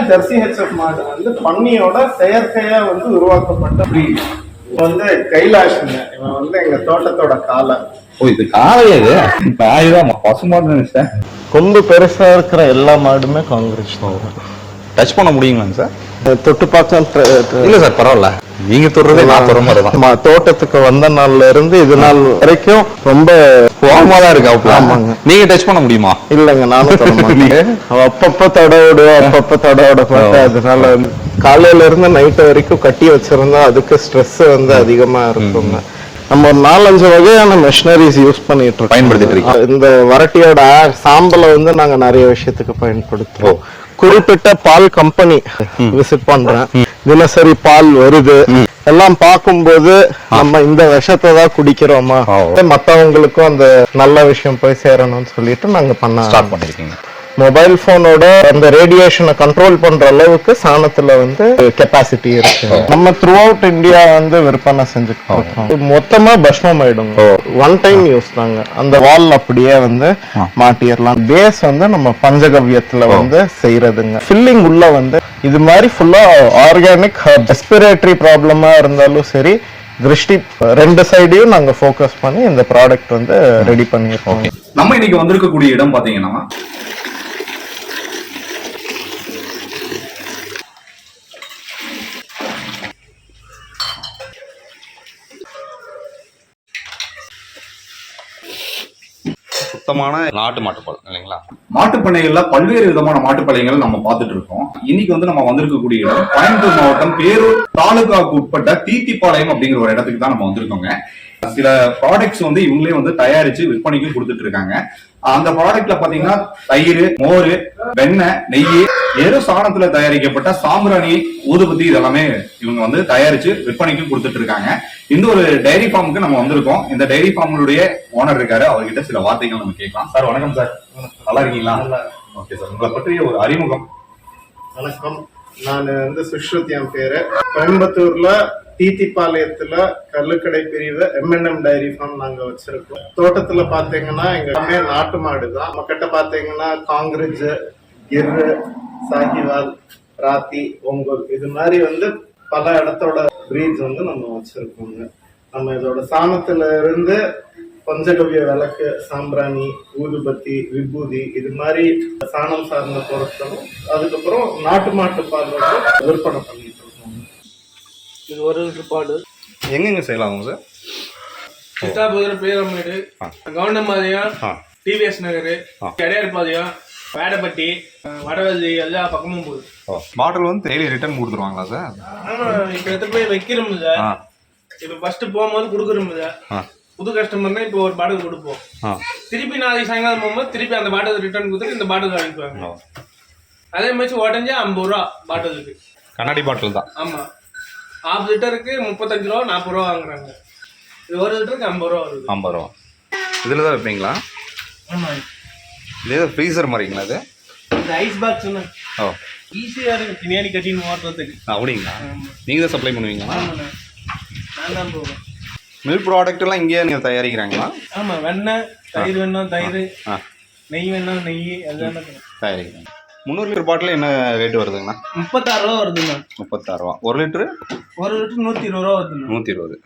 Jersey HF மாடு. வந்து பன்னியோட செயற்கையா வந்து உருவாக்கப்பட்ட. இவன் வந்து கைலாஷ்ங்க. இவன் வந்து எங்க தோட்டத்தோட காலை. ஓ இது காலையே பசுமாடு நினைச்சேன். கொம்பு பெருசா இருக்கிற எல்லா மாடுமே காங்கிரஸ் டச் பண்ண முடியுங்களாங்க சார்? தொட்டு பார்க்க இல்ல சார் பரவாயில்ல. நீங்க தொடுறதே நான் தொடுற மாதிரி தான் தோட்டத்துக்கு வந்த நாள்ல இருந்து இது நாள் வரைக்கும் ரொம்ப கோபமா தான் இருக்கு அவ்வளவு ஆமாங்க. நீங்க டச் பண்ண முடியுமா? இல்லைங்க நானும் தொட மாட்டேன். அப்பப்ப தொட விடுவோம் அப்பப்ப தொட விட மாட்டேன். அதனால வந்து காலையில இருந்து நைட் வரைக்கும் கட்டி வச்சிருந்தா அதுக்கு ஸ்ட்ரெஸ் வந்து அதிகமா இருக்குங்க. நம்ம ஒரு நாலஞ்சு வகையான மெஷினரிஸ் யூஸ் பண்ணிட்டு இருக்கோம். பயன்படுத்திட்டு இருக்கீங்க. இந்த வரட்டியோட சாம்பலை வந்து நாங்க நிறைய விஷயத்துக்கு பயன்படுத்துவோம் குறிப்பிட்ட பால் கம்பெனி விசிட் பண்றேன். தினசரி பால் வருது. எல்லாம் பார்க்கும்போது நம்ம இந்த விஷத்தை தான் குடிக்கிறோமா? ஓ. மத்தவங்களுக்கும் அந்த நல்ல விஷயம் போய் சேரணும்னு சொல்லிட்டு நாங்க பண்ண ஸ்டார்ட் பண்ணிருக்கீங்க. மொபைல் போனோட அந்த ரேடியேஷனை கண்ட்ரோல் பண்ற அளவுக்கு சாணத்துல வந்து கெப்பாசிட்டி இருக்கு. நம்ம த்ரூ அவுட் இந்தியா வந்து விற்பனை செஞ்சுட்டு இருக்கோம் மொத்தமா பஸ்மம் ஆயிடுங்க. ஒன் டைம் யூஸ் தாங்க. அந்த வால் அப்படியே வந்து மாட்டிடலாம். பேஸ் வந்து நம்ம பஞ்சகவ்யத்துல வந்து செய்யறதுங்க ஃபில்லிங் உள்ள வந்து இது மாதிரி ஃபுல்லா ஆர்கானிக் ரெஸ்பிரேட்டரி ப்ராப்ளமா இருந்தாலும் சரி திருஷ்டி ரெண்டு சைடையும் நாங்க ஃபோக்கஸ் பண்ணி இந்த ப்ராடக்ட் வந்து ரெடி பண்ணியிருக்கோம். நம்ம இன்னைக்கு வந்திருக்கக்கூடிய இடம் பாத்தீங்கன்னா சுத்தமான நாட்டு மாட்டுப்பால் இல்லைங்களா? மாட்டுப்பண்ணைகள்ல பல்வேறு விதமான மாட்டுப்பண்ணைகள் நம்ம பார்த்துட்டு இருக்கோம். இன்னைக்கு வந்து நம்ம வந்திருக்கக்கூடிய இடம் கோயம்புத்தூர் மாவட்டம் பேரூர் தாலுகாவுக்கு உட்பட்ட தீத்திப்பாளையம் அப்படிங்கிற ஒரு இடத்துக்கு தான் நம்ம வந்திருக்கோங்க. சில ப்ராடக்ட்ஸ் வந்து இவங்களே வந்து தயாரிச்சு விற்பனைக்கும் கொடுத்துட்டு இருக்காங்க. அந்த ப்ராடக்ட்ல பாத்தீங்கன்னா தயிர் மோர் வெண்ணெய் நெய் எரு சாணத்துல தயாரிக்கப்பட்ட சாம்பிராணி ஊதுபத்தி இதெல்லாமே இவங்க வந்து தயாரிச்சு விற்பனைக்கும் கொடுத்துட்டு இருக்காங்க. இந்த ஒரு டைரி ஃபார்முக்கு நம்ம வந்திருக்கோம். இந்த டைரி ஃபார்முடைய ஓனர் இருக்காரு. அவர்கிட்ட சில வார்த்தைகள் நம்ம கேட்கலாம். சார் வணக்கம் சார். நல்லா இருக்கீங்களா? ஓகே சார் உங்களை பற்றிய ஒரு அறிமுகம். வணக்கம். நான் வந்து சுஷ்ருத் என் பேரு. கோயம்புத்தூர்ல தீத்திப்பாளையத்துல கல்லுக்கடை பிரிவு எம்என்எம் டைரி ஃபார்ம் நாங்க வச்சிருக்கோம். தோட்டத்துல பாத்தீங்கன்னா எங்க எல்லாமே நாட்டு மாடு தான் நம்ம கிட்ட பாத்தீங்கன்னா காங்கிரஜ் கிர்ரு சாகிவால் ராத்தி ஒங்கல் இது மாதிரி வந்து பல இடத்தோட பிரீட்ஸ் வந்து நம்ம வச்சிருக்கோங்க. நம்ம இதோட சாணத்துல இருந்து பஞ்சகவ்ய விளக்கு சாம்பிராணி ஊதுபத்தி விபூதி இது மாதிரி சாணம் சார்ந்த பொருட்களும் அதுக்கப்புறம் நாட்டு மாட்டு பால் வந்து விற்பனை பண்ணிட்டு இருக்கோம். இது ஒரு லிட்டர் பாடு எங்கெங்க செய்யலாம் சார்? சித்தாபுரம் பேரமேடு. கவுண்டம்பாளையம் டிவிஎஸ் நகர் ஆ. எடையார்பாளையம் வேடப்பட்டி வடவள்ளி எல்லா பக்கமும் போகுது. பாட்டில் வந்து டெய்லி ரிட்டர்ன் கொடுத்துருவாங்களா சார்? ஆமா இப்ப எடுத்து போய் வைக்கிறோம் இல்ல? இப்ப ஃபர்ஸ்ட் போகும்போது கொடுக்குறோம் இல்ல? புது கஸ்டமர்னா இப்போ ஒரு பாட்டில் கொடுப்போம். திருப்பி நாளைக்கு சாயங்காலம் போகும்போது திருப்பி அந்த பாட்டில் ரிட்டர்ன் கொடுத்துட்டு இந்த பாட்டில் வாங்கிக்குவாங்க. அதே மாதிரி உடஞ்சா ஐம்பது ரூபா பாட்டிலுக்கு கண்ணாடி பாட்டில் தான். ஆமா. ஆஃப் லிட்டருக்கு முப்பத்தஞ்சு ரூபா நாற்பது ரூபா வாங்குறாங்க. இது ஒரு லிட்டருக்கு ஐம்பது ரூபா வருது. ஐம்பது ரூபா. இதில் தான் வைப்பீங்களா? ஆமா. இது ஏதோ ஃப்ரீசர் மாதிரிங்களா இது? இந்த ஐஸ் பாக்ஸ் ஓ. ஈஸியா இருக்கு. பின்னாடி கட்டின்னு ஓட்டுறதுக்கு. அப்படிங்களா? நீங்கள் தான் சப்ளை பண்ணுவீங்களா? நான் தான் போவேன். மில்க் ப்ராடக்ட் எல்லாம் இங்கேயே நீங்கள் தயாரிக்கிறாங்களா? ஆமா வெண்ணெய் தயிர் வேணும் தயிர் நெய் வேணும் நெய் எல்லாமே தயாரிக்கிறாங்க முந்நூறு லிட்டர் பாட்டில் என்ன ரேட் வருதுங்கண்ணா? முப்பத்தாறு ரூபா வருதுண்ணா முப்பத்தாறு ரூபா. ஒரு லிட்டரு? ஒரு லிட்டர் நூத்தி இருபது ரூபா வருதுண்ணா நூற்றி இருபது.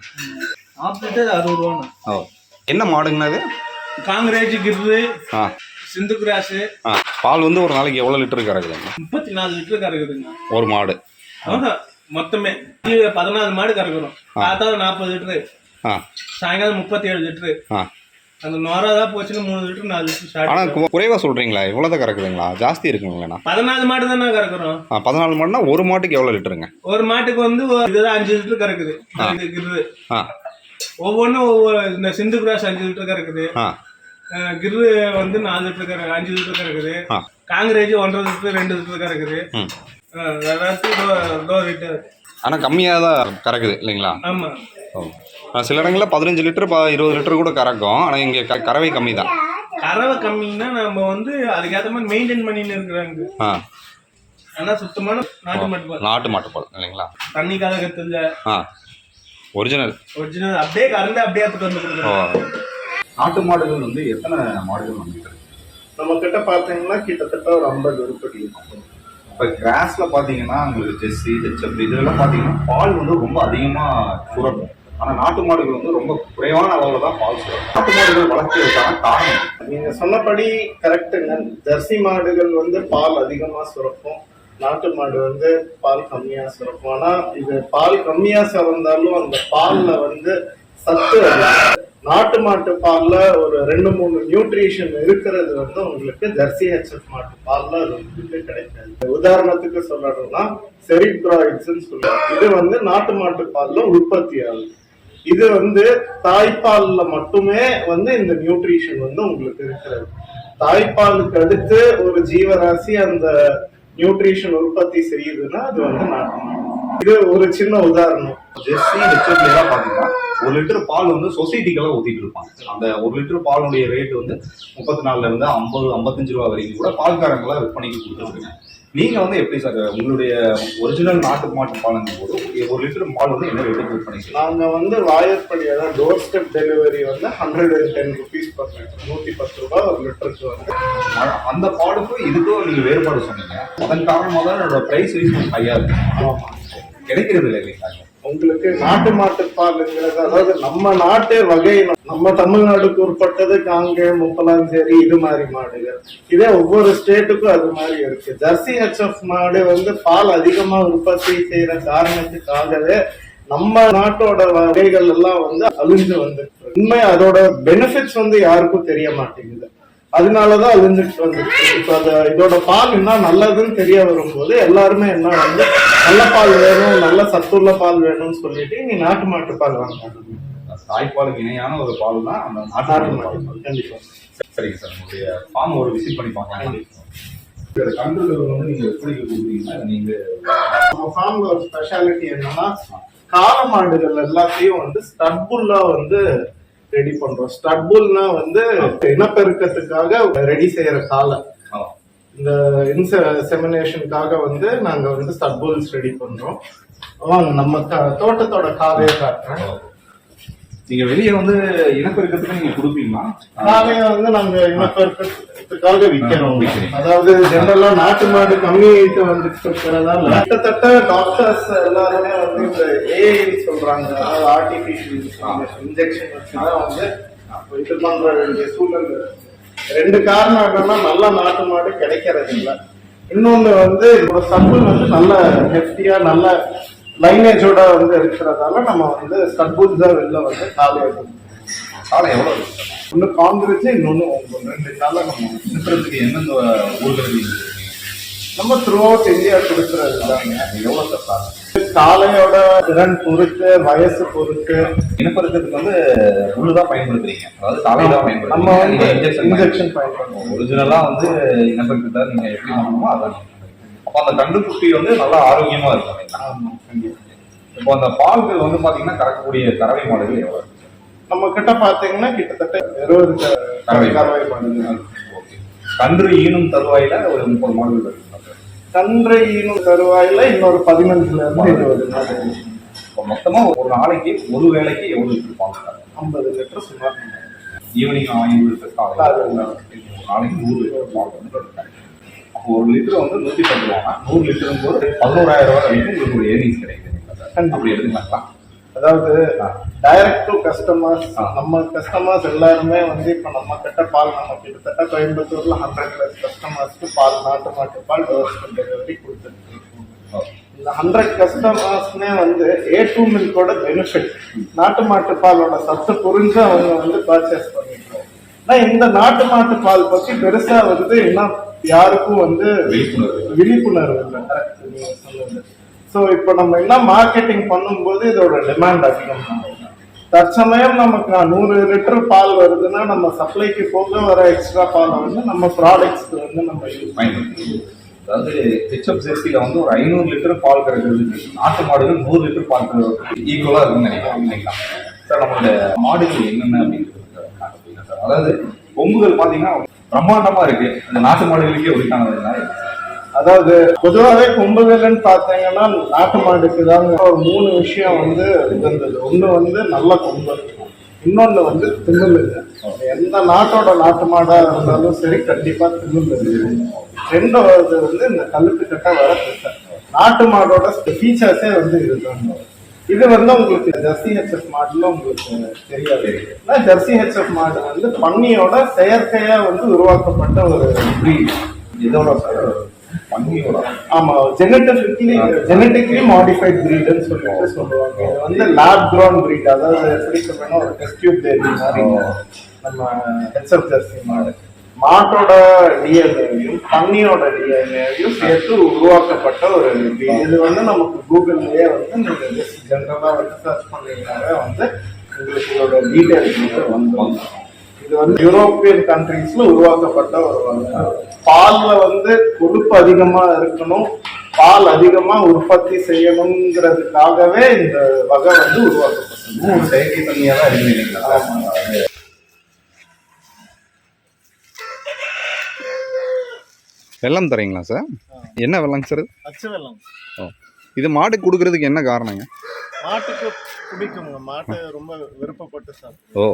ஆஃப் லிட்டர் அறுபது ரூபாண்ணா. ஓ. என்ன மாடுங்கண்ணா இது காங்கிரேஜ் கிர்ரு ஆ. சிந்து கிராஸு. ஆ. பால் வந்து ஒரு நாளைக்கு எவ்வளோ லிட்டர் கறக்குதுங்க முப்பத்தி நாலு லிட்டர் கறக்குதுங்க ஒரு மாடு. மொத்தமே. பதினாலு மாடு கறக்குறோம். பார்த்தா நாற்பது லிட்டரு. சாயங்காலம் முப்பத்தி ஏழு லிட்டரு அந்த நொறாதா போச்சுன்னா மூணு லிட்டர் நாலு லிட்டர் ஆனால் குறைவாக சொல்கிறீங்களா இவ்வளோ தான் கறக்குதுங்களா? ஜாஸ்தி இருக்குங்களா பதினாலு மாடு தானே கறக்குறோம். ஆ பதினாலு மாடுனா ஒரு மாட்டுக்கு எவ்வளோ லிட்டருங்க? ஒரு மாட்டுக்கு வந்து இதுதான் அஞ்சு லிட்டர் கறக்குது. ஆ. ஒவ்வொன்றும் ஒவ்வொரு இந்த சிந்து கிராஸ் அஞ்சு லிட்டர் கறக்குது. கிரு வந்து நாலு லிட்டர் கற அஞ்சு லிட்டர் கறக்குது. காங்கிரேஜ் ஒன்றரை லிட்டர் ரெண்டு லிட்டர் கறக்குது. எல்லாத்தையும் டோ லிட்டர் ஆனால் கம்மியாக தான் கறக்குது இல்லைங்களா? ஆமா. ஓ ஆ, சில இடங்களில் பதினஞ்சு லிட்டர் ப இருபது லிட்டர் கூட கறக்கும். ஆனால் இங்கே க கறவை கம்மி தான் கறவை கம்மின்னா நம்ம வந்து அதுக்கேற்ற மாதிரி மெயின்டைன் பண்ணின்னு இருக்கிறாங்க. ஆ. ஆனா சுத்தமான நாட்டு மாட்டு பால் நாட்டு மாட்டுப்பால் இல்லைங்களா? தண்ணி கலகத்துல ஆ. ஒரிஜினல் ஒரிஜினல் அப்படியே கறந்து அப்படியே எடுத்துட்டு வந்து ஓ. நாட்டு மாடுகள் வந்து எத்தனை மாடுகள் வந்துருக்கு நம்ம கிட்ட பாத்தீங்கன்னா கிட்டத்தட்ட ஒரு ஐம்பது உருப்படி இருக்கும். இப்போ கிராஸ்ல பாத்தீங்கன்னா உங்களுக்கு ஜெர்சி ஹெச்எப் இதெல்லாம் பாத்தீங்கன்னா பால் வந்து ரொம்ப அதிகமா சுரக்கும். ஆனால் நாட்டு மாடுகள் வந்து ரொம்ப குறைவான அளவில் தான் பால் சுரும் நாட்டு மாடுகள் வளர்க்கிறதுக்கான காரணம். நீங்கள் சொன்னபடி கரெக்டுங்க ஜெர்சி மாடுகள் வந்து பால் அதிகமாக சுரக்கும். நாட்டு மாடு வந்து பால் கம்மியாக சுரக்கும். ஆனால் இது பால் கம்மியாக சுரந்தாலும் அந்த பாலில் வந்து சத்து நாட்டு மாட்டு பாலில் ஒரு ரெண்டு மூணு நியூட்ரிஷன் இருக்கிறது வந்து உங்களுக்கு ஜெர்சி ஹெச்எஃப் மாட்டு பால்ல அது உங்களுக்கு கிடைக்காது. உதாரணத்துக்கு சொல்லணும்னா செரிப்ராய்ட்ஸ்ன்னு சொல்லுவாங்க. இது வந்து நாட்டு மாட்டு பாலில் உற்பத்தி ஆகுது. இது வந்து தாய்ப்பால்ல மட்டுமே வந்து இந்த நியூட்ரிஷன் வந்து உங்களுக்கு இருக்கிறது. தாய்ப்பாலுக்கு அடுத்து ஒரு ஜீவராசி அந்த நியூட்ரிஷன் உற்பத்தி செய்யுதுன்னா அது வந்து நாட்டு இது ஒரு சின்ன உதாரணம். ஜெர்சி ஹெச்எஃப்லாம் எல்லாம் பாத்தீங்கன்னா ஒரு லிட்டர் பால் வந்து சொசைட்டிக்கெல்லாம் ஊத்திட்டு இருப்பாங்க. அந்த ஒரு லிட்டர் பாலுடைய ரேட் வந்து முப்பத்தி நாலுல இருந்து ஐம்பது ஐம்பத்தஞ்சு ரூபா வரைக்கும் கூட பால்காரங்களாம் விற்பனைக்கு கொடுத்துருக்காங்க நீங்க வந்து எப்படி சார் உங்களுடைய ஒரிஜினல் நாட்டு மாட்டு பாலுங்கும் போது ஒரு லிட்டர் பால் வந்து என்ன ரேட்டுக்கு விற்பனை நாங்க வந்து வாயற்படி அதாவது டோர் ஸ்டெப் டெலிவரி வந்து hundred and ten rupees per litre நூத்தி பத்து ரூபாய் ஒரு லிட்டருக்கு வந்து. அந்த பாலுக்கும் இதுக்கும் நீங்க வேறுபாடு சொன்னீங்க. அதன் காரணமாக தான் என்னோட பிரைஸ் வைஸ் ஹையா இருக்கு. ஆமா. கிடைக்கிறது இல்லை இல்லைங்களா உங்களுக்கு நாட்டு மாட்டுப்பாலுங்கிறது அதாவது நம்ம நாட்டு வகை நம்ம தமிழ்நாடுக்கு உட்பட்டது காங்கே முப்பலாஞ்சேரி இது மாதிரி மாடுகள். இதே ஒவ்வொரு ஸ்டேட்டுக்கும் அது மாதிரி இருக்கு. ஜெர்சி ஹெச்எஃப் மாடு வந்து பால் அதிகமா உற்பத்தி செய்யற காரணத்துக்காகவே நம்ம நாட்டோட வகைகள் எல்லாம் வந்து அழிஞ்சு வந்து உண்மை அதோட பெனிஃபிட்ஸ் வந்து யாருக்கும் தெரிய மாட்டேங்குது. அதனாலதான் அழிஞ்சிட்டு வந்துச்சு இப்ப அந்த இதோட பால் என்ன நல்லதுன்னு தெரிய வரும்போது எல்லாருமே என்ன வந்து நல்ல பால் வேணும் நல்ல சத்துள்ள பால் வேணும்னு சொல்லிட்டு நீ நாட்டு மாட்டு பால் வாங்க தாய்ப்பாலுக்கு இணையான ஒரு பால் தான் அந்த நாட்டு மாட்டு பால். கண்டிப்பா. சரிங்க சார் உங்களுடைய ஃபார்ம் ஒரு விசிட் பண்ணி பார்க்கலாம். கன்றுகள் வந்து நீங்க எப்படி கொடுக்குறீங்கன்னா நீங்க நம்ம ஃபார்ம்ல ஒரு ஸ்பெஷாலிட்டி என்னன்னா காளை மாடுகள் எல்லாத்தையும் வந்து ஸ்டட்புல்லா வந்து ரெடி பண்றோம். ஸ்டட்புல்னா வந்து இனப்பெருக்கத்துக்காக ரெடி செய்யற ஆ, இந்த இன்செமினேஷனுக்காக வந்து நாங்க வந்து ஸ்டட்புல்ஸ் ரெடி பண்றோம். வாங்க நம்ம தோட்டத்தோட காலையை காட்டுறேன். நீங்க வெளியே வந்து இனப்பெருக்கத்துக்கு நீங்க கொடுப்பீங்களா? காலையை வந்து நாங்க விற்கிறோம் விக்கிறீங்க. அதாவது ஜெனரலா நாட்டு மாடு கம்மி ஆயிட்டு வந்துட்டு இருக்கிறதால கிட்டத்தட்ட டாக்டர்ஸ் எல்லாருமே வந்து இந்த ஏஐ சொல்றாங்க அதாவது ஆர்டிபிஷியல் இன்ஜெக்ஷன் வச்சுதான் வந்து இது பண்ற வேண்டிய சூழல். ரெண்டு காரணம் என்னன்னா நல்ல நாட்டு மாடு கிடைக்கிறது இல்ல இன்னொன்னு வந்து இப்போ சம்புல் வந்து நல்ல ஹெஃப்டியா நல்ல லைனேஜோட வந்து இருக்கிறதால நம்ம வந்து சட்புல் தான் வெளில வந்து சாலை எவ்வளவு இருக்கு சார்? ஒன்று காங்கிரஸ் இன்னொன்று ரெண்டு காலை நம்ம சுற்றுறதுக்கு எந்தெந்த கொடுக்குறீங்க? நம்ம த்ரூ அவுட் இந்தியா கொடுக்கறது தாங்க எவ்வளவு சார் சார் காளையோட திறன் பொறுத்து வயசு பொறுத்து. இனப்பெருக்கத்துக்கு வந்து உள்ளுதான் பயன்படுத்துறீங்க. அதாவது சாலை தான் நம்ம வந்து பயன்படுத்துறீங்க இன்ஜெக்ஷன் பயன்படுத்துவோம் ஒரிஜினலா வந்து இனப்பெருக்கத்தை நீங்க எப்படி பண்ணணுமோ அதான். அப்போ அந்த கண்டுக்குட்டி வந்து நல்லா ஆரோக்கியமா இருக்கும். இப்போ அந்த பால்கள் வந்து பாத்தீங்கன்னா கறக்கக்கூடிய கறவை மாடுகள் எவ்வளவு? நம்ம கிட்ட பாத்தீங்கன்னா கிட்டத்தட்ட இருபது கறவை மாடுகள். கன்று ஈனும் தருவாயில ஒரு முப்பது மாடுகள் இருக்கு கன்றை ஈனும் தருவாயில இன்னொரு பதினஞ்சுல இருந்து இருபது இப்போ மொத்தமா ஒரு நாளைக்கு ஒரு எவ்வளவு லிட்டர் பால் கறக்கும்? ஐம்பது லிட்டர் சுமார். ஈவினிங் ஐநூறு லிட்டர் காலையில் நாளைக்கு நூறு லிட்டர் கிடைக்கும் அப்போ ஒரு லிட்டர் வந்து நூத்தி பத்து ரூபானா நூறு லிட்டரும் போது பதினோராயிரம் ரூபாய் வரைக்கும் உங்களுக்கு ஒரு ஏர்னிங்ஸ் கிடைக்குது. அப்படி எடுத்துக்கலாம். அதாவது டைரக்ட் டு கஸ்டமர்ஸ். நம்ம கஸ்டமர்ஸ் எல்லாருமே வந்து இப்ப நம்ம கிட்ட பால் நம்ம கிட்டத்தட்ட கோயம்புத்தூர்ல ஹண்ட்ரட் பிளஸ் கஸ்டமர்ஸ்க்கு பால் நாட்டு மாட்டு பால் டோர் டெலிவரி கொடுத்துருக்கு இந்த ஹண்ட்ரட் கஸ்டமர்ஸ்மே வந்து ஏ டூ மில்கோட பெனிஃபிட் நாட்டு மாட்டு பாலோட சத்து புரிஞ்சு அவங்க வந்து பர்ச்சேஸ் பண்ணிருக்கோம் ஆனா இந்த நாட்டு மாட்டு பால் பத்தி பெருசா வந்து இன்னும் யாருக்கும் வந்து விழிப்புணர்வு விழிப்புணர்வு இல்லை. Correct. நீங்க ஸோ இப்போ நம்ம என்ன மார்க்கெட்டிங் பண்ணும்போது இதோட டிமாண்ட் அதிகம் தற்சமயம் நமக்கு நூறு லிட்டர் பால் வருதுன்னா நம்ம சப்ளைக்கு போக வர எக்ஸ்ட்ரா பாலை வந்து நம்ம ப்ராடக்ட்ஸ்க்கு வந்து நம்ம யூஸ் பயன்படுத்தி அதாவது ஹெச்எப் சிஎஸ்டியில் வந்து ஒரு ஐநூறு லிட்டர் பால் கிடைக்கிறது. நாட்டு மாடுகள் நூறு லிட்டர் பால் ஈக்குவலாக இருக்குன்னு நினைக்கிறேன். இல்லைங்களா சார் நம்மளோட மாடுகள் என்னென்ன அப்படின்னு சார் அதாவது கொம்புகள் பார்த்தீங்கன்னா பிரம்மாண்டமாக இருக்குது இந்த நாட்டு மாடுகளுக்கே உரித்தானது அதாவது பொதுவாகவே கொம்புகள்னு பார்த்தீங்கன்னா நாட்டு மாடுக்கு தாங்க ஒரு மூணு விஷயம் வந்து இருந்தது. ஒன்று வந்து நல்ல கொம்பு இன்னொன்று வந்து திமிழுங்க எந்த நாட்டோட நாட்டு மாடாக இருந்தாலும் சரி கண்டிப்பாக திமிழ் ரெண்டாவது வந்து இந்த கழுத்து கட்ட நாட்டு மாடோட ஃபீச்சர்ஸே வந்து இதுதான். இது வந்து உங்களுக்கு ஜெர்சி ஹெச்எஃப் மாடுல உங்களுக்கு தெரியாது. ஏன்னா ஜெர்சி ஹெச்எஃப் மாடு வந்து பன்னியோட செயற்கையா வந்து உருவாக்கப்பட்ட ஒரு breed. இதோட ஆமா ஜெனட்டிக்லி ஜெனட்டிக்லி மாடிஃபைட் பிரீடுன்னு சொல்லிட்டு சொல்லுவாங்க. இது வந்து லேப் க்ரோன் பிரீட் அதாவது எப்படி சொல்றேன்னா ஒரு டெஸ்ட் டியூப் மாதிரி நம்ம ஹெச்எஃப் ஜெர்சி மாடு. மாட்டோட டிஎன்ஏவையும் பன்னியோட டிஎன்ஏவையும் சேர்த்து உருவாக்கப்பட்ட ஒரு. இது வந்து நமக்கு கூகுள்லயே வந்து நீங்க ஜென்ரலா வந்து சர்ச் பண்ணீங்கன்னாவே வந்து உங்களுக்கு இதோட டீடைல்ஸ் வந்து வந்துடும் இது வந்து யூரோப்பியன் கண்ட்ரீஸ்ல உருவாக்கப்பட்ட ஒரு வகை. பால்ல வந்து கொழுப்பு அதிகமா இருக்கணும் பால் அதிகமா உற்பத்தி செய்யணுங்கிறதுக்காகவே இந்த வகை வந்து உருவாக்கப்பட்டது. செயற்கை தண்ணியா தான் இருக்கு. வெள்ளம் தரீங்களா சார்? என்ன வெள்ளங்க சார்? அச்சு வெல்லம். ஓ. இது மாட்டுக்கு கொடுக்கறதுக்கு என்ன காரணங்க? மாட்டுக்கு பிடிக்குங்க. மாட்டு ரொம்ப விருப்பப்பட்டு சாப்பிடும் ஓ.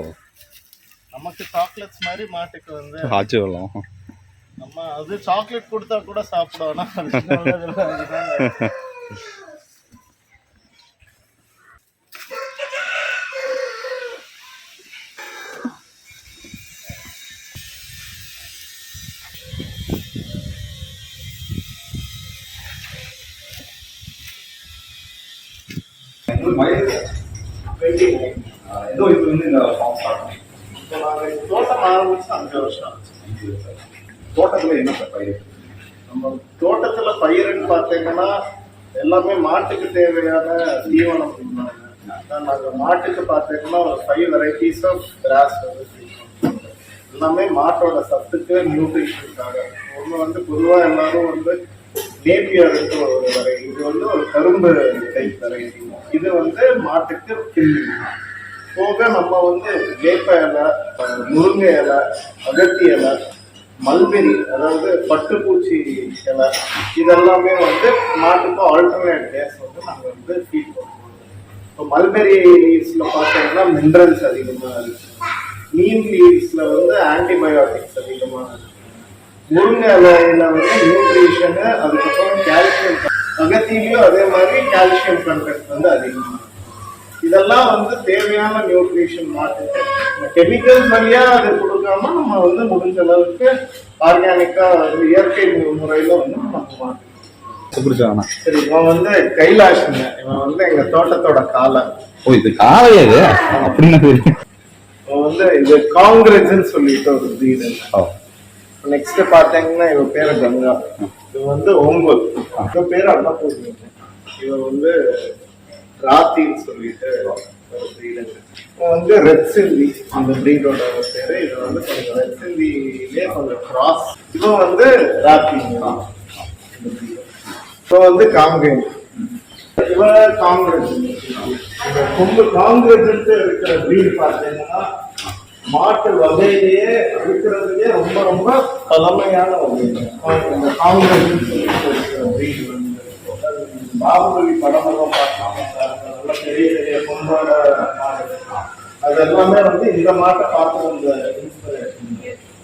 நமக்கு சாக்லேட்ஸ் மாதிரி மாட்டுக்கு வந்து ஆச்சு வெள்ளம் நம்ம அது சாக்லேட் கொடுத்தா கூட சாப்பிடும். தோட்டத்துல என்ன சார் பயிர்? நம்ம தோட்டத்துல பயிர்னு பார்த்தீங்கன்னா எல்லாமே மாட்டுக்கு தேவையான தீவனம் கொடுப்பாங்க. அதான் நாங்க மாட்டுக்கு பார்த்தீங்கன்னா ஒரு ஃபைவ் வெரைட்டிஸ் ஆஃப் கிராஸ் வந்து எல்லாமே மாட்டோட சத்துக்கு நியூட்ரிஷனுக்காக ஒன்று வந்து பொதுவாக எல்லாரும் வந்து நேப்பியருக்கு ஒரு வரை இது வந்து ஒரு கரும்பு டைப் வரை இது வந்து மாட்டுக்கு கிள்ளி. போக நம்ம வந்து வேப்ப இலை முருங்கை இலை அகத்தி இலை மல்பெரி அதாவது பட்டுப்பூச்சி இலை இதெல்லாமே வந்து மாட்டுக்கு ஆல்டர்னேட் டேஸ் வந்து நாங்கள் வந்து ஃபீட் பண்ணுவோம். இப்போ மல்பெரி லீவ்ஸில் பார்த்தீங்கன்னா மினரல்ஸ் அதிகமாக இருக்கு. நீம் லீவ்ஸில் வந்து ஆன்டிபயோட்டிக்ஸ் அதிகமாக இருக்கு. முருங்கை இலையில வந்து நியூட்ரிஷனு அதுக்கப்புறம் கால்சியம் அகத்திலையும் அதே மாதிரி கால்சியம் கண்டென்ட் வந்து அதிகமாக இதெல்லாம் வந்து தேவையான நியூட்ரிஷன் மாட்டுக்கு கெமிக்கல்ஸ் வழியா அது கொடுக்காம நம்ம வந்து முடிஞ்ச அளவுக்கு ஆர்கானிக்கா இயற்கை முறையில வந்து சுப்பிரச்சானா சரி இவன் வந்து கைலாஷ்ங்க. இவன் வந்து எங்க தோட்டத்தோட காலை ஓ இது காலையா இது? அப்படின்னு இவன் வந்து இது காங்கிரஸ்ன்னு சொல்லிட்டு ஒரு ஓ. நெக்ஸ்ட் பாத்தீங்கன்னா பேரு கங்கா. இவன் வந்து ஓங்கோல் இவன் பேரு அன்னபூர்ணி இவன் வந்து ராத்தின்னு சொல்லிட்டு ஒரு breed இருக்கு. வந்து ரெட் சிந்தி அந்த பிரீடோட பேரு. இது வந்து கொஞ்சம் ரெட் சிந்திலே கொஞ்சம் கிராஸ் இவன் வந்து ராத்திங்க இப்போ வந்து காங்கேயம் இவன் காங்கிரஸ் இந்த கொம்பு காங்கிரஸ் இருக்கிற breed பார்த்தீங்கன்னா மாட்டு வகையிலேயே இருக்கிறதுலேயே ரொம்ப ரொம்ப பழமையான வகை. இந்த காங்கிரஸ் இருக்கிற breed பாகுபலி படமெல்லாம் நல்ல பெரிய பெரிய மாடு அது எல்லாமே வந்து இந்த மாட்டை பார்த்து வந்த இன்ஸ்பிரேஷன்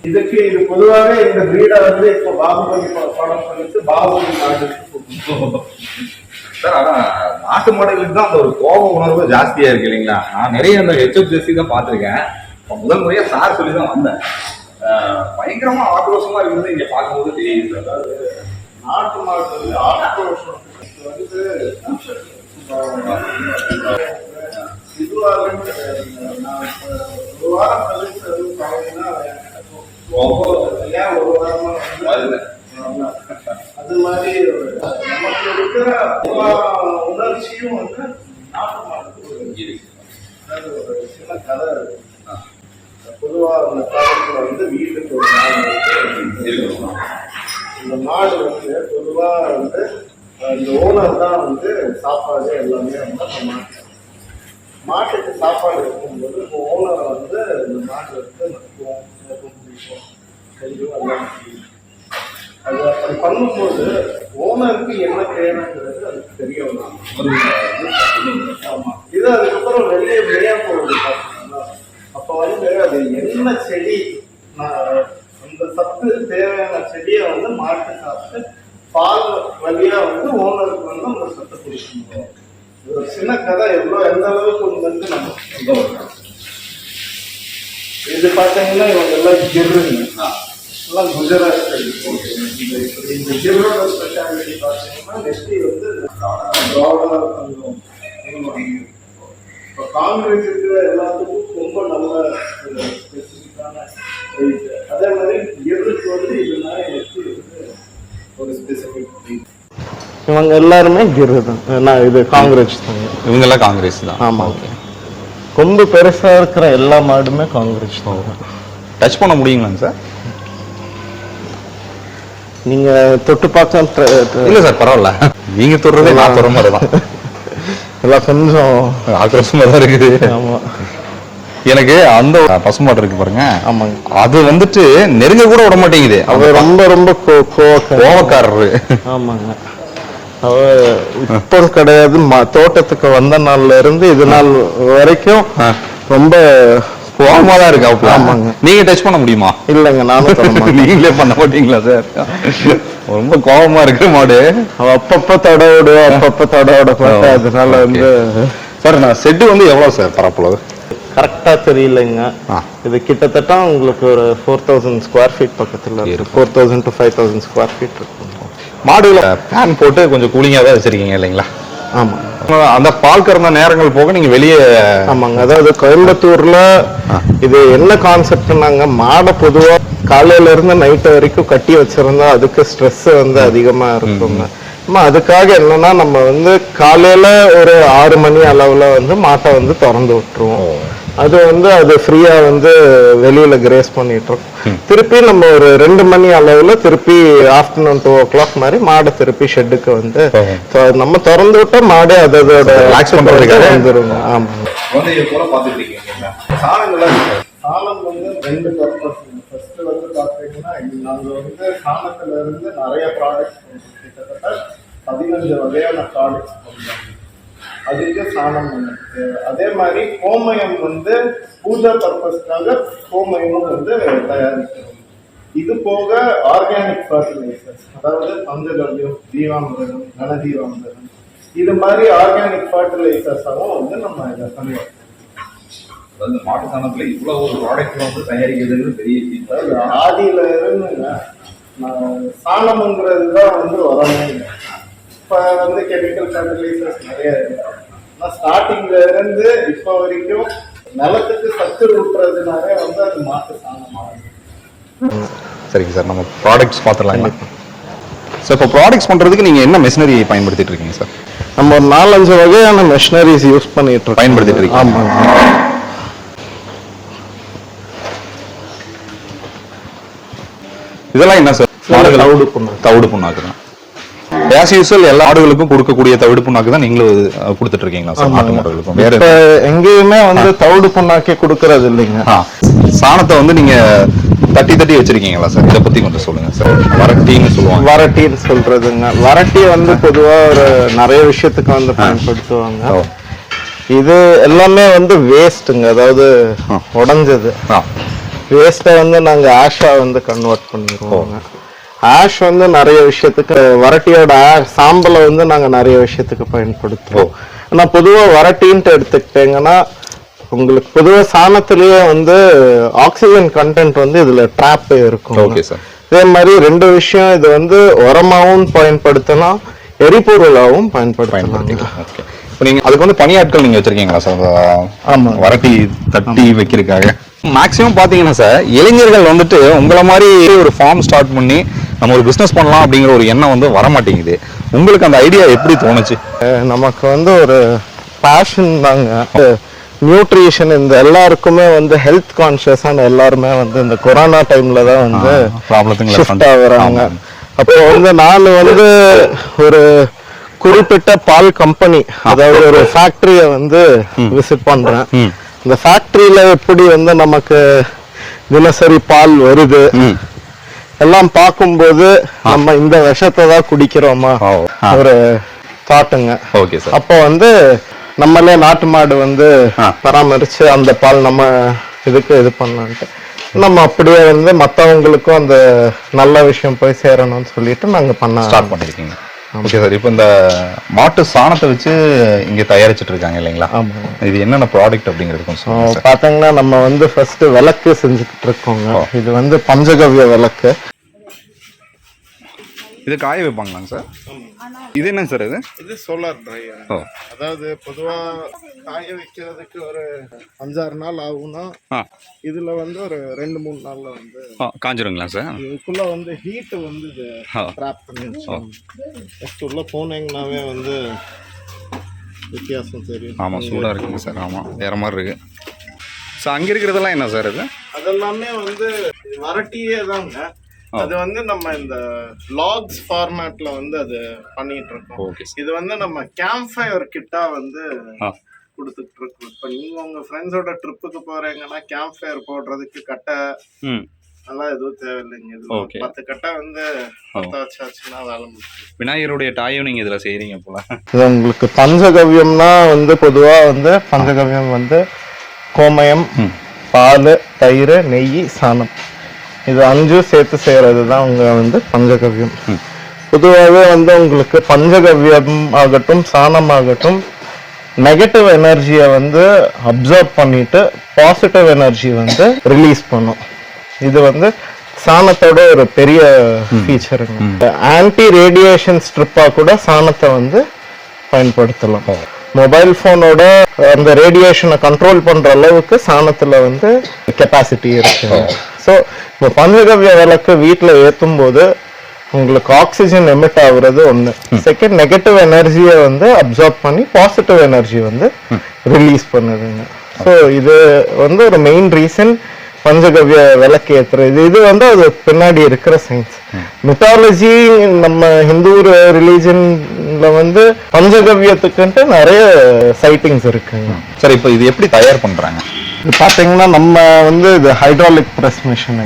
இதுக்கு இது பொதுவாகவே இந்த பிரீடை வந்து இப்போ பாகுபலி படம் பண்ணிட்டு பாகுபலி மாடு சார் ஆனா நாட்டு மாடுகளுக்கு தான் அந்த ஒரு கோப உணர்வு ஜாஸ்தியா இருக்கு இல்லைங்களா? நான் நிறைய அந்த ஹெச்எப் ஜெர்சி தான் பார்த்திருக்கேன். முதல் முறையா சார் சொல்லி தான் வந்தேன். பயங்கரமா ஆக்ரோஷமா இருக்கிறது இங்க பார்க்கும்போது தெரியுது சார். நாட்டு மாடு ஆக்ரோஷம் நான் ஒரு வாரம் அது ஏன் ஒரு அது மாதிரி நமக்கு இருக்கிற உணர்ச்சியும் வந்து நாட்டு ஒரு ஒரு சின்ன கதை இருக்கு அந்த காலத்தில் வந்து வீட்டுக்கு ஒரு நாடு இந்த மாடு வந்து பொதுவாக வந்து இந்த ஓனர் தான் வந்து சாப்பாடு எல்லாமே வந்து மாட்டு மாட்டுக்கு சாப்பாடு இருக்கும்போது இப்போ ஓனரை வந்து இந்த மாடு வந்து நக்குவோம் பிடிக்கும் செஞ்சும் எல்லாம் அது அப்படி பண்ணும்போது ஓனருக்கு என்ன தேவைங்கிறது அதுக்கு தெரிய வரும் இது அதுக்கப்புறம் வெளியே வெளியே போகிறது பார்த்தீங்கன்னா அப்போ வந்து அது என்ன செடி நான் அந்த சத்து தேவையான செடியை வந்து மாட்டு சாப்பிட்டு பால் வழியா வந்து ஓனருக்கு வந்து அந்த சத்து கொடுக்கணும் இது ஒரு சின்ன கதை எவ்வளோ எந்த அளவுக்கு வந்து நம்ம சொல்ல வரோம். இது பார்த்தீங்கன்னா குஜராத். இந்த ஸ்பெஷாலிட்டி பார்த்தீங்கன்னா வந்து இப்போ காங்கிரஸ் இருக்கிற எல்லாத்துக்கும் ரொம்ப நல்ல ஒரு ஸ்பெசிஃபிக்கான ரேட் அதே மாதிரி கிருக்கு வந்து இது மாதிரி நெத்தி வந்து ஒரு ஸ்பெசிஃபிக் இவங்க எல்லாருமே கிரு தான். இது காங்கிரஸ் தாங்க இவங்க எல்லாம் காங்கிரஸ் தான். ஆமாங்க கொம்பு பெருசா இருக்கிற எல்லா மாடுமே காங்கிரஸ் தான். டச் பண்ண முடியுங்களாங்க சார் நீங்க தொட்டு பார்க்க இல்ல சார் பரவாயில்ல. நீங்க தொடுறதே நான் தொடுற மாதிரி தான் எல்லாம் கொஞ்சம் ஆக்ரோஷமா தான் இருக்குது ஆமா. எனக்கு அந்த பசுமாடு இருக்கு பாருங்க. ஆமாங்க. அது வந்துட்டு நெருங்க கூட விட மாட்டேங்குது. அவர் ரொம்ப ரொம்ப கோவக்காரரு. ஆமாங்க. அவ இப்போ கிடையாது. தோட்டத்துக்கு வந்த நாள்ல இருந்து இது நாள் வரைக்கும். ரொம்ப கோவமா தான் இருக்கு ஆமாங்க. நீங்க டச் பண்ண முடியுமா? இல்லைங்க நானும் மாட்டேன். நீங்களே பண்ண மாட்டீங்களா சார் ரொம்ப கோவமா இருக்கு மாடு. அவ அப்பப்ப தொட விடுவா அப்பப்ப தொட விட மாட்டா அதனால வந்து சார் நான் செட்டு வந்து எவ்வளவு சார் பரப்பளவு? கரெக்டா தெரியலைங்க. ஆ. இது கிட்டத்தட்ட உங்களுக்கு ஒரு ஃபோர் தௌசண்ட் ஸ்கொயர் ஃபீட் பக்கத்துல இருக்கு. Four thousand to five thousand square feet இருக்கும். மாடுல ஃபேன் போட்டு கொஞ்சம் கூலிங்கா தான் வச்சிருக்கீங்க இல்லைங்களா? ஆமா அந்த பால் கறந்த நேரங்கள் போக நீங்க வெளியே ஆமாங்க அதாவது கோயம்புத்தூர்ல இது என்ன கான்செப்ட்னாங்க? மாடை பொதுவா காலையில இருந்து நைட் வரைக்கும் கட்டி வச்சிருந்தா அதுக்கு ஸ்ட்ரெஸ் வந்து அதிகமா இருக்குங்க. அதுக்காக என்னன்னா நம்ம வந்து காலையில ஒரு ஆறு மணி அளவுல வந்து மாட்டை வந்து திறந்து விட்டுருவோம். அது வந்து அது ஃப்ரீயா வந்து வெளியில கிரேஸ் பண்ணிட்டு இருக்கோம் திருப்பி நம்ம ஒரு ரெண்டு மணி அளவுல திருப்பி ஆஃப்டர்நூன் டூ ஓ கிளாக் மாதிரி மாடை திருப்பி ஷெட்டுக்கு வந்து so நம்ம திறந்து விட்டா மாடே அதோட Relax பண்றதுக்காக. வந்துருங்க. ஆமா. குழந்தைய போல பாத்துட்டு இருக்கீங்க சாணங்கள்லாம் இருக்கு. சாணம் வந்து ரெண்டு பர்பஸ் ஃபர்ஸ்ட் வந்து பார்த்தீங்கன்னா நாங்கள் வந்து சாணத்துல இருந்து நிறைய ப்ராடக்ட்ஸ் கிட்டத்தட்ட பதினஞ்சு வகையான ப்ராடக்ட்ஸ் பண்ணுறோம் அதுக்கு சாணம். அதே மாதிரி கோமயம் வந்து பூஜா பர்பஸ்க்காக கோமயமும் வந்து தயாரிக்கிறோம். இது போக ஆர்கானிக் ஃபர்டிலைசர்ஸ் அதாவது பஞ்சகவ்யம் ஜீவாமிரதம் கனஜீவாமிரதம் இது மாதிரி ஆர்கானிக் ஃபர்டிலைசர்ஸாகவும் வந்து நம்ம இதை பண்ணுவோம் அதாவது மாட்டு சாணத்துல இவ்வளவு ஒரு ப்ராடக்ட் வந்து தயாரிக்கிறது பெரிய ஆதியில இருந்துங்க. நான் சாணம்ங்கிறது தான் வந்து உரமே இப்போ வந்து கெமிக்கல் ஃபர்டிலைசர்ஸ் நிறைய இருக்கு. ஆனால் ஸ்டார்டிங்ல இருந்து இப்போ வரைக்கும் நிலத்துக்கு சத்து ஊட்டுறதுனாலே வந்து அது மாட்டு சாணம் சரிங்க சார் நம்ம ப்ராடக்ட்ஸ் பார்த்துடலாங்களா சார் இப்போ ப்ராடக்ட்ஸ் பண்றதுக்கு நீங்க என்ன மெஷினரி பயன்படுத்திட்டு இருக்கீங்க சார்? நம்ம ஒரு நாலஞ்சு வகையான மெஷினரிஸ் யூஸ் பண்ணிட்டு இருக்கோம். பயன்படுத்திட்டு இருக்கீங்க. ஆமாங்க இதெல்லாம் என்ன சார்? தவிடு புண்ணாக்கு. தவிடு புண்ணாக்கு தான். ஆஸ் யூஸ்வல் எல்லா ஆடுகளுக்கும் கொடுக்கக்கூடிய தவிடு புண்ணாக்கு தான் நீங்களும் கொடுத்துட்டு இருக்கீங்களா சார் நாட்டு மாடுகளுக்கும். வேற எங்கேயுமே வந்து தவிடு புண்ணாக்கே கொடுக்கறது இல்லைங்க. சாணத்தை வந்து நீங்க தட்டி தட்டி வச்சிருக்கீங்களா சார் இதை பத்தி கொஞ்சம் சொல்லுங்க சார் வரட்டின்னு சொல்லுவாங்க. வரட்டின்னு சொல்றதுங்க. வரட்டி வந்து பொதுவா ஒரு நிறைய விஷயத்துக்கு வந்து பயன்படுத்துவாங்க. இது எல்லாமே வந்து வேஸ்ட்டுங்க அதாவது உடைஞ்சது. வேஸ்ட்டை வந்து நாங்க ஆஷா வந்து கன்வெர்ட் பண்ணிடுவோங்க. ஆஷ் வந்து நிறைய விஷயத்துக்கு வரட்டியோட ஆஷ் சாம்பலை வந்து நாங்க நிறைய விஷயத்துக்கு பயன்படுத்துவோம் ஆனா பொதுவா வரட்டின்ட்டு எடுத்துக்கிட்டீங்கன்னா உங்களுக்கு பொதுவா சாணத்திலேயே வந்து ஆக்சிஜன் கண்டென்ட் வந்து இதுல ட்ராப் இருக்கும் ஓகே சார். இதே மாதிரி ரெண்டு விஷயம் இது வந்து உரமாவும் பயன்படுத்தலாம் எரிபொருளாவும் பயன்படுத்தலாம் இப்போ நீங்க அதுக்கு வந்து பணியாட்கள் நீங்க வச்சிருக்கீங்களா சார்? ஆமா. வரட்டி தட்டி வைக்கிறதுக்காக. மேக்ஸிமம் பாத்தீங்கன்னா சார் இளைஞர்கள் வந்துட்டு உங்களை மாதிரி ஒரு ஃபார்ம் ஸ்டார்ட் பண்ணி நம்ம ஒரு பிசினஸ் பண்ணலாம் அப்படிங்கிற ஒரு எண்ணம் வந்து வர மாட்டேங்குது உங்களுக்கு அந்த ஐடியா எப்படி தோணுச்சு? நமக்கு வந்து ஒரு பேஷன் தாங்க. நியூட்ரிஷன் இந்த எல்லாருக்குமே வந்து ஹெல்த் கான்ஷியஸான எல்லாருமே வந்து இந்த கொரோனா டைம்ல தான் வந்து ஷிஃப்ட் ஆகுறாங்க. அப்போ வந்து நான் வந்து ஒரு குறிப்பிட்ட பால் கம்பெனி அதாவது ஒரு ஃபேக்டரிய வந்து விசிட் பண்றேன். இந்த ஃபேக்டரியில எப்படி வந்து நமக்கு தினசரி பால் வருது. எல்லாம் பார்க்கும்போது நம்ம இந்த விஷத்தை தான் குடிக்கிறோமா. ஒரு தாட்டுங்க ஓகே சார் அப்போ வந்து நம்மளே நாட்டு மாடு வந்து ஆ. பராமரிச்சு அந்த பால் நம்ம இதுக்கு இது பண்ணலான்ட்டு நம்ம அப்படியே வந்து மற்றவங்களுக்கும் அந்த நல்ல விஷயம் போய் சேரணும்னு சொல்லிட்டு நாங்க பண்ண ஸ்டார்ட் பண்ணிருக்கீங்க ஓகே சார் இப்போ இந்த மாட்டு சாணத்தை வச்சு இங்க தயாரிச்சிட்டு இருக்காங்க இல்லைங்களா? ஆமாங்க இது என்னென்ன ப்ராடக்ட் அப்படிங்கிறது பார்த்தீங்கன்னா நம்ம வந்து ஃபர்ஸ்ட் விளக்கு செஞ்சுக்கிட்டு இருக்கோங்க. இது வந்து பஞ்சகவ்ய விளக்கு. இது காய வைப்பாங்களாங்க சார்? இது என்ன சார் இது? இது சோலார் ட்ரையர் அதாவது பொதுவா காய வைக்கிறதுக்கு ஒரு அஞ்சாறு நாள் ஆகும்னா இதுல வந்து ஒரு ரெண்டு மூணு நாள்ல வந்து காஞ்சிருங்களா சார்? இதுக்குள்ள வந்து ஹீட் வந்து இது ட்ராப் பண்ணி வச்சிருக்காங்க ஜஸ்ட் உள்ள போனீங்கன்னாவே வந்து வித்தியாசம் தெரியும். ஆமாம் சூடாக இருக்குங்க சார். ஆமாம் வேற மாதிரி இருக்கு. சார் அங்கே இருக்கிறதெல்லாம் என்ன சார் இது? அதெல்லாமே வந்து வரட்டியே தாங்க. அது வந்து நம்ம இந்த லாக்ஸ் ஃபார்மேட்ல வந்து அது பண்ணிட்டு இருக்கோம் இது வந்து நம்ம கேம்ப் ஃபயர் கிட்டா வந்து கொடுத்துட்டு இருக்கோம் இப்போ நீங்க உங்க ஃப்ரெண்ட்ஸோட ட்ரிப்புக்கு போறீங்கன்னா கேம்ப் ஃபயர் போடுறதுக்கு கட்டை அதெல்லாம் எதுவும் தேவையில்லைங்க. இது. பத்து கட்டை வந்து வச்சாச்சுன்னா வேலை விநாயகருடைய தாயும் நீங்கள் இதில் செய்கிறீங்க போல. இது உங்களுக்கு பஞ்சகவ்யம்னா வந்து பொதுவா வந்து பஞ்சகவ்யம் வந்து கோமயம். பால் தயிர் நெய் சாணம். இது அஞ்சும் சேர்த்து செய்யறது தான் உங்க வந்து பஞ்சகவ்யம். பொதுவாகவே வந்து உங்களுக்கு பஞ்சகவ்யம் ஆகட்டும் சாணம் ஆகட்டும் நெகட்டிவ் எனர்ஜியை வந்து அப்சர்வ் பண்ணிட்டு பாசிட்டிவ் எனர்ஜி வந்து ரிலீஸ் பண்ணும். இது வந்து சாணத்தோட ஒரு பெரிய ஃபீச்சருங்க ஆன்டி ரேடியேஷன் ஸ்ட்ரிப்பா கூட சாணத்தை வந்து பயன்படுத்தலாம். மொபைல் போனோட அந்த ரேடியேஷனை கண்ட்ரோல் பண்ற அளவுக்கு சாணத்துல வந்து கெப்பாசிட்டி இருக்கு. ஸோ இப்போ பஞ்சகவ்ய விளக்கு வீட்டில் ஏற்றும் போது உங்களுக்கு ஆக்சிஜன் எமிட் ஆகுறது ஒன்று செகண்ட் நெகட்டிவ் எனர்ஜியை வந்து அப்சார்ப் பண்ணி பாசிட்டிவ் எனர்ஜி வந்து ரிலீஸ் பண்ணுதுங்க. ஸோ இது வந்து ஒரு மெயின் ரீசன் பஞ்சகவ்ய விளக்கு ஏத்துறது. இது வந்து அது பின்னாடி இருக்கிற சயின்ஸ் மித்தாலஜி நம்ம ஹிந்து ரிலீஜன்ல வந்து பஞ்சகவ்யத்துக்குன்ட்டு நிறைய சைட்டிங்ஸ் இருக்குங்க. சார் இப்போ இது எப்படி தயார் பண்ணுறாங்க இது பாத்தீங்கன்னா நம்ம வந்து இது ஹைட்ராலிக் பிரஸ் மிஷின்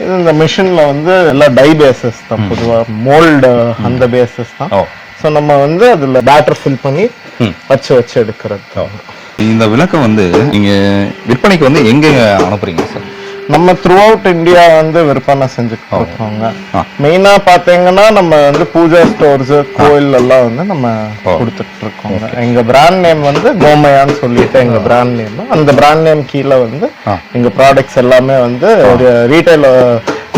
இது இந்த மிஷின்ல வந்து எல்லாம் டை பேசஸ் தான் பொதுவா. மோல்டு அந்த பேசஸ் தான். ஸோ நம்ம வந்து அதுல பேட்டர் ஃபில் பண்ணி. வச்சு வச்சு எடுக்கிறது. இந்த விளக்கை வந்து நீங்கள் விற்பனைக்கு வந்து எங்கே அனுப்புறீங்க சார் நம்ம த்ரூ அவுட் இந்தியா வந்து விற்பனை செஞ்சுட்டு இருக்கோங்க. மெயினா பாத்தீங்கன்னா நம்ம வந்து பூஜா ஸ்டோர்ஸ் கோயில் எல்லாம் வந்து நம்ம கொடுத்துட்டு இருக்கோங்க எங்க பிராண்ட் நேம் வந்து கோமயான்னு சொல்லிட்டு எங்க பிராண்ட் நேம் அந்த பிராண்ட் நேம் கீழே வந்து. எங்க ப்ராடக்ட்ஸ் எல்லாமே வந்து ஒரு ரீட்டைல்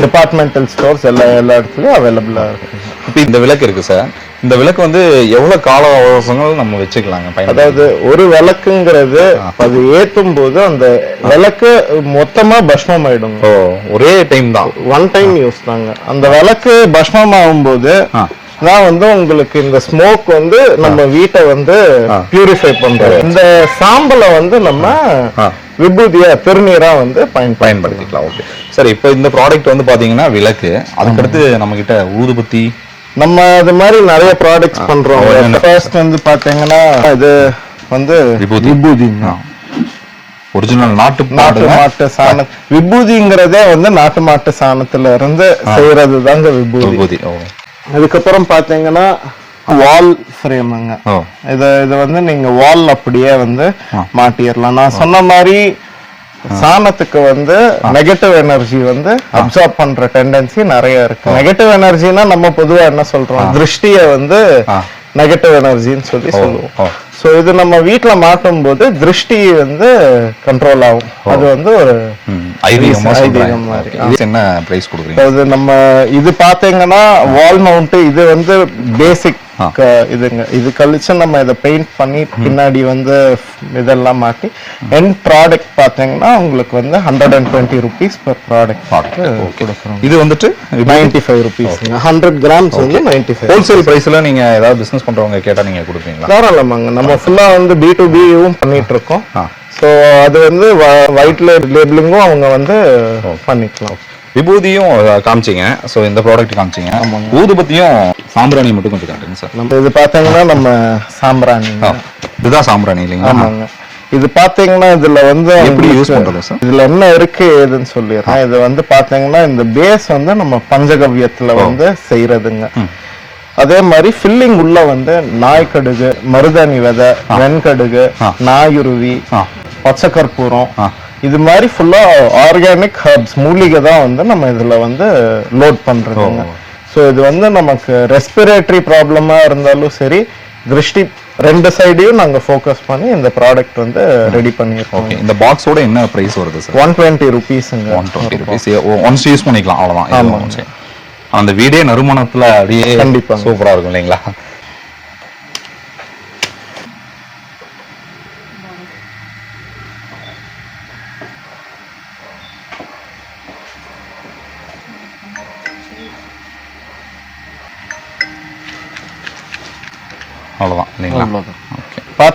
டிபார்ட்மெண்டல் ஸ்டோர்ஸ் எல்லா எல்லா இடத்துலயும் அவைலபிளா இருக்குங்க இப்போ இந்த விளக்கு இருக்கு சார். இந்த விளக்கு வந்து எவ்வளோ கால அவகாசங்கள் நம்ம வச்சுக்கலாங்க? பயன் அதாவது ஒரு விளக்குங்கிறது அது ஏத்தும் போது அந்த விளக்கு மொத்தமா பஸ்மம் ஆயிடுங்க ஓ ஒரே டைம் தான். ஒன் டைம் யூஸ் தாங்க. அந்த விளக்கு பஸ்மம் ஆகும்போது. தான் வந்து உங்களுக்கு இந்த ஸ்மோக் வந்து நம்ம வீட்டை வந்து பியூரிஃபை பண்றோம். இந்த சாம்பலை வந்து நம்ம. விபூதியா திருநீரா வந்து பயன்படுத்தலாம் பயன்படுத்திக்கலாம் ஓகே சார் இப்போ இந்த ப்ராடக்ட் வந்து பாத்தீங்கன்னா விளக்கு. அதுக்கடுத்து நம்ம கிட்ட ஊதுபத்தி நம்ம இது மாதிரி நிறைய ப்ராடக்ட்ஸ் பண்றோம்? ஃபர்ஸ்ட் வந்து பாத்தீங்கன்னா இது வந்து விபூதி. விபூதிங்க ஒரிஜினல் நாட்டு நாட்டு மாடு மாட்டு சாண விபூதிங்கிறதே வந்து நாட்டு மாட்டு சாணத்துல இருந்து செய்யறது தாங்க விபூதி. அதுக்கப்புறம் பாத்தீங்கன்னா வால் ஃப்ரேமுங்க. இத இது வந்து நீங்க வால் அப்படியே வந்து மாட்டிடலாம். நான் சொன்ன மாதிரி சாணத்துக்கு வந்து நெகட்டிவ் எனர்ஜி வந்து அப்சார்ப் பண்ற டெண்டன்சி நிறைய இருக்கு. நெகட்டிவ் எனர்ஜினா நம்ம பொதுவா என்ன சொல்றோம்? திருஷ்டிய வந்து. நெகட்டிவ் எனர்ஜின்னு சொல்லி சொல்லுவோம். சோ இது நம்ம வீட்ல மாட்டும் போது திருஷ்டி வந்து கண்ட்ரோல் ஆகும். அது வந்து ஒரு ஐதீகமா மாதிரி. என்ன பிரைஸ் கொடுக்குறீங்க? நம்ம இது பாத்தீங்கன்னா வால் மவுண்ட் இது வந்து பேசிக் இதுங்க இது கழிச்சு நம்ம இதை பெயிண்ட் பண்ணி பின்னாடி வந்து இதெல்லாம் மாட்டி என் ப்ராடக்ட் பாத்தீங்கன்னா உங்களுக்கு வந்து hundred and twenty rupees per product கொடுக்குறோம். இது வந்துட்டு ninety five rupees hundred grams வந்து நைன்டி ஃபைவ் ஹோல்சேல் பிரைஸ்ல நீங்க ஏதாவது பிசினஸ் பண்றவங்க கேட்டா நீங்க கொடுப்பீங்களா? தாராளமாங்க. நம்ம ஃபுல்லா வந்து பி டு பியும் பண்ணிட்டு இருக்கோம். ஸோ அது வந்து ஒயிட் லேபிளிங்கும் அவங்க வந்து பண்ணிக்கலாம். விபூதியும் காமிச்சீங்க. ஸோ இந்த ப்ராடக்ட் காமிச்சீங்க. ஊதுபத்தியும் சாம்பிராணி மட்டும் கொஞ்சம் காட்டுங்க சார் நம்ம இது பாத்தீங்கன்னா நம்ம சாம்பிராணி. இதுதான் சாம்பிராணி இல்லைங்களா? ஆமாங்க. இது பாத்தீங்கன்னா இதுல வந்து எப்படி யூஸ் பண்றது சார் இதுல என்ன இருக்கு ஏதுன்னு சொல்லிடுறேன். இது வந்து பாத்தீங்கன்னா இந்த பேஸ் வந்து நம்ம பஞ்சகவ்யத்துல வந்து செய்யறதுங்க அதே மாதிரி ஃபில்லிங் உள்ள வந்து நாய்க்கடுகு மருதாணி விதை வெண்கடுகு நாயுருவி. பச்சை கற்பூரம். இது மாதிரி ஃபுல்லா ஆர்கானிக் ஹர்ப்ஸ் மூலிகை தான் வந்து நம்ம இதுல வந்து லோட் பண்றோங்க ஸோ இது வந்து நமக்கு ரெஸ்பிரேட்டரி ப்ராப்ளமா இருந்தாலும் சரி திருஷ்டி ரெண்டு சைடையும் நாங்க ஃபோக்கஸ் பண்ணி இந்த ப்ராடக்ட் வந்து ரெடி பண்ணியிருக்கோம். ஓகே இந்த பாக்ஸோட என்ன பிரைஸ் வருது sir one twenty ருபீஸுங்க one twenty rupees once use பண்ணிக்கலாம் அவ்வளோதான். அந்த வீடே நறுமணத்துல அப்படியே கண்டிப்பாங்க. சூப்பரா இருக்கும் இல்லைங்களா?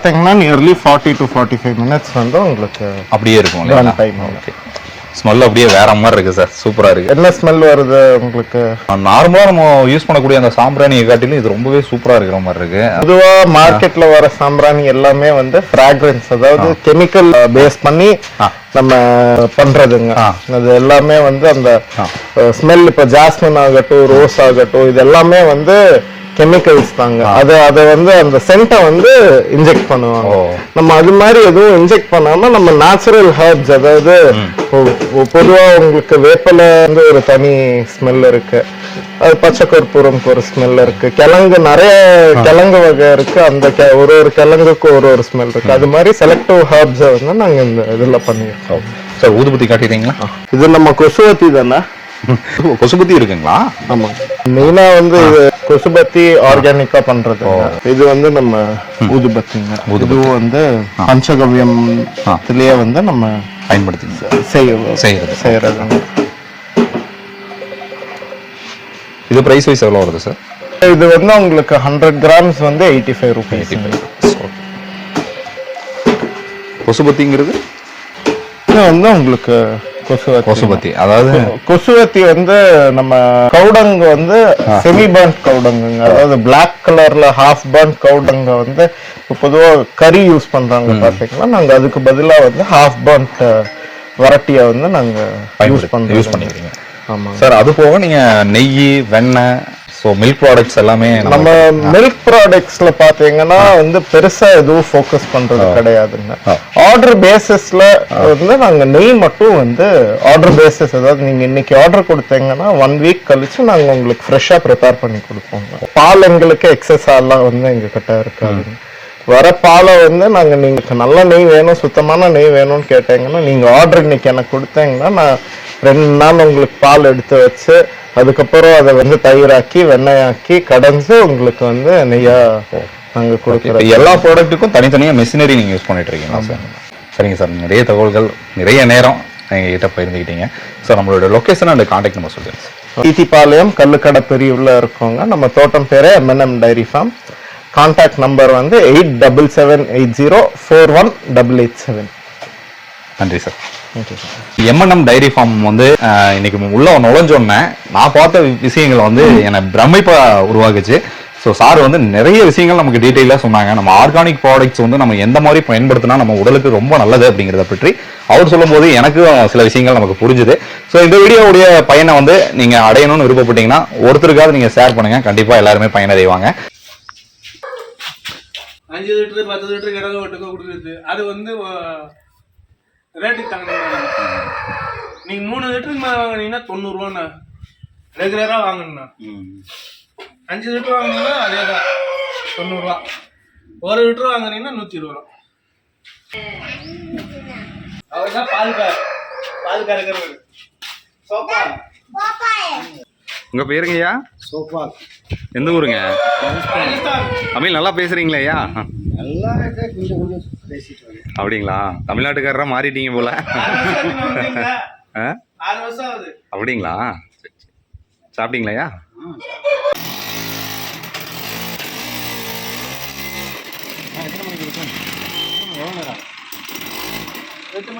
ஓகே பாத்தீங்கன்னா nearly forty to forty five minutes வந்து உங்களுக்கு அப்படியே இருக்கும் ஆகும். ஓகே ஸ்மெல் அப்படியே வேற மாதிரி இருக்கு சார் சூப்பரா இருக்கு என்ன ஸ்மெல் வருது உங்களுக்கு நார்மலா நம்ம யூஸ் பண்ணக்கூடிய அந்த சாம்பிராணியை காட்டிலும் இது ரொம்பவே சூப்பரா இருக்கிற மாதிரி இருக்கு பொதுவா மார்க்கெட்ல வர சாம்பிராணி எல்லாமே வந்து ஃப்ராக்ரன்ஸ் அதாவது கெமிக்கல் பேஸ் பண்ணி. நம்ம பண்றதுங்க. அது எல்லாமே வந்து அந்த. ஸ்மெல் இப்ப ஜாஸ்மின் ஆகட்டும் ரோஸ் ஆகட்டும் இது எல்லாமே வந்து கெமிக்கல்ஸ் தாங்க. அது அதை வந்து அந்த சென்ட்டை வந்து இன்ஜெக்ட் பண்ணுவாங்க. நம்ம அது மாதிரி எதுவும் இன்ஜெக்ட் பண்ணாம நம்ம நேச்சுரல் ஹர்ப்ஸ் அதாவது பொதுவா உங்களுக்கு வேப்பில வந்து ஒரு தனி ஸ்மெல் இருக்கு. அது பச்சை கற்பூரம்க்கு ஒரு ஸ்மெல் இருக்கு. கிழங்கு நிறைய கிழங்கு வகை இருக்கு. அந்த ஒரு ஒரு கிழங்குக்கு ஒரு ஒரு ஸ்மெல் இருக்கு. அது மாதிரி செலக்டிவ் ஹர்ப்ஸை வந்து நாங்க இந்த இதுல பண்ணியிருக்கோம். சார் ஊதுபத்தி காட்டிடுறீங்களா இது நம்ம கொசுவத்தி தானே? கொசுபத்தி இருக்குங்களா? ஆமா. மெயினா வந்து இது கொசுபத்தி ஆர்கானிக்கா பண்றது. இது வந்து நம்ம ஊதுபத்திங்க. இதுவும் வந்து பஞ்சகவ்யம் இதுலயே வந்து நம்ம பயன்படுத்தி செய்ய செய்யறது. செய்யறதுங்க இது பிரைஸ் வைஸ் எவ்வளோ வருது சார் இது வந்து உங்களுக்கு ஹண்ட்ரட் கிராம்ஸ் வந்து எயிட்டி ஃபைவ் ருபீஸ் கொசுபத்திங்கிறது? இது வந்து உங்களுக்கு கொசுவத்தி. அதாவது கொசுவத்தி வந்து நம்ம கவுடங்கு வந்து செமி பர்ன்ட் கவுடங்குங்க அதாவது பிளாக் கலர்ல ஹாஃப் பர்ன்ட் கவுடங்க வந்து இப்போ பொதுவா கறி யூஸ் பண்றாங்க பாத்தீங்கன்னா நாங்க அதுக்கு பதிலா வந்து ஹாஃப் பர்ன்ட் வரட்டியை வந்து நாங்க யூஸ் பண்றோம் யூஸ் பண்ணிக்கிறீங்க. ஆமா சார் அது போக நீங்க நெய் வெண்ணெய் ஸோ மில்க் ப்ராடக்ட்ஸ் எல்லாமே நம்ம மில்க் ப்ராடக்ட்ஸ்ல பாத்தீங்கன்னா வந்து பெருசா எதுவும் ஃபோக்கஸ் பண்றது கிடையாதுங்க. ஆர்டர் பேசிஸ்ல வந்து நாங்க நெய் மட்டும் வந்து ஆர்டர் பேசிஸ் அதாவது நீங்க இன்னைக்கு ஆர்டர் கொடுத்தீங்கன்னா ஒன் வீக் கழிச்சு நாங்க உங்களுக்கு ஃப்ரெஷ்ஷா ப்ரிப்பேர் பண்ணி கொடுப்போங்க. பால் எங்களுக்கு எக்ஸஸ் எல்லாம் வந்து எங்க கிட்ட இருக்காதுங்க வர பாலை வந்து நாங்க நீங்க நல்ல நெய் வேணும் சுத்தமான நெய் வேணும்னு கேட்டீங்கன்னா நீங்க ஆர்டர் இன்னைக்கு எனக்கு கொடுத்தீங்கன்னா நான் ரெண்டு நாள் உங்களுக்கு பால் எடுத்து வச்சு அதுக்கப்புறம் அதை வந்து தயிராக்கி வெண்ணெயாக்கி கடைஞ்சு உங்களுக்கு வந்து நெய்யா நாங்க இப்போ கொடுக்குறோம். எல்லா ப்ராடக்ட்டுக்கும் தனித்தனியாக மெஷினரி நீங்கள் யூஸ் பண்ணிட்டு இருக்கீங்களா சார் சரிங்க சார் நிறைய தகவல்கள் நிறைய நேரம் எங்ககிட்ட பகிர்ந்துக்கிட்டீங்க சார் நம்மளோட லொக்கேஷன் அண்ட் காண்டாக்ட் நம்பர் சொல்லுங்க சார் ஈத்திப்பாளையம் கல்லுக்கடை பிரிவுல இருக்கோங்க. நம்ம தோட்டம் பேரு MNM dairy farm contact number வந்து eight double seven eight zero four one double eight seven நன்றி சார் எம்என்எம் டைரி ஃபார்ம் வந்து இன்னைக்கு உள்ள நுழைஞ்சோன்னே நான் பார்த்த விஷயங்கள் வந்து என்னை பிரமிப்பா உருவாக்குச்சு. ஸோ சார் வந்து நிறைய விஷயங்கள் நமக்கு டீட்டெயிலாக சொன்னாங்க. நம்ம ஆர்கானிக் ப்ராடக்ட்ஸ் வந்து நம்ம எந்த மாதிரி பயன்படுத்தினா நம்ம உடலுக்கு ரொம்ப நல்லது அப்படிங்கிறத பற்றி அவர் சொல்லும்போது எனக்கும் சில விஷயங்கள் நமக்கு புரிஞ்சுது. ஸோ இந்த வீடியோவுடைய பயனை வந்து நீங்கள் அடையணும்னு விருப்பப்பட்டீங்கன்னா ஒருத்தருக்காவது நீங்கள் ஷேர் பண்ணுங்கள் கண்டிப்பாக எல்லாருமே பயனடைவாங்க. அஞ்சு லிட்டரு பத்து லிட்டரு கிடங்கு ஒட்டுக்க கொடுக்குறது. அது வந்து ரேட்டுக்கு தகுந்த நீங்க மூணு லிட்டருக்கு மேலே வாங்குனீங்கன்னா தொண்ணூறுரூவாண்ணா ரெகுலராக வாங்கணுண்ணா அஞ்சு லிட்டர் வாங்கினீங்கன்னா அதே தான் தொண்ணூறுரூவா ஒரு லிட்டர் வாங்குனீங்கன்னா நூற்றி இருபது ரூபா அவர் தான் பால் கார் பால் கறக்கிறது சோப்பா உங்கள் பேருங்க ஐயா சோப்பா எந்த ஊருங்க? தமிழ் நல்லா பேசுறீங்களே ஐயா. அப்படிங்களா? தமிழ்நாட்டுக்காரரா மாறிட்டீங்க போல. ஆறு வருஷம் ஆகுது.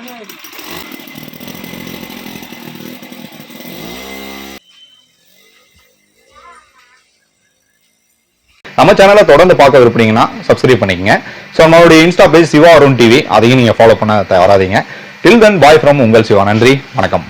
நான் வந்தீங்க. நம்ம சேனலை தொடர்ந்து பார்க்க விருப்பீங்கன்னா சப்ஸ்கிரைப் பண்ணிக்கங்க. ஸோ நம்மளுடைய insta page Siva Arun TV அதையும் நீங்கள் ஃபாலோ பண்ண தவறாதீங்க. டில் தென் பாய் ஃப்ரம் உங்கள் சிவா. நன்றி வணக்கம்.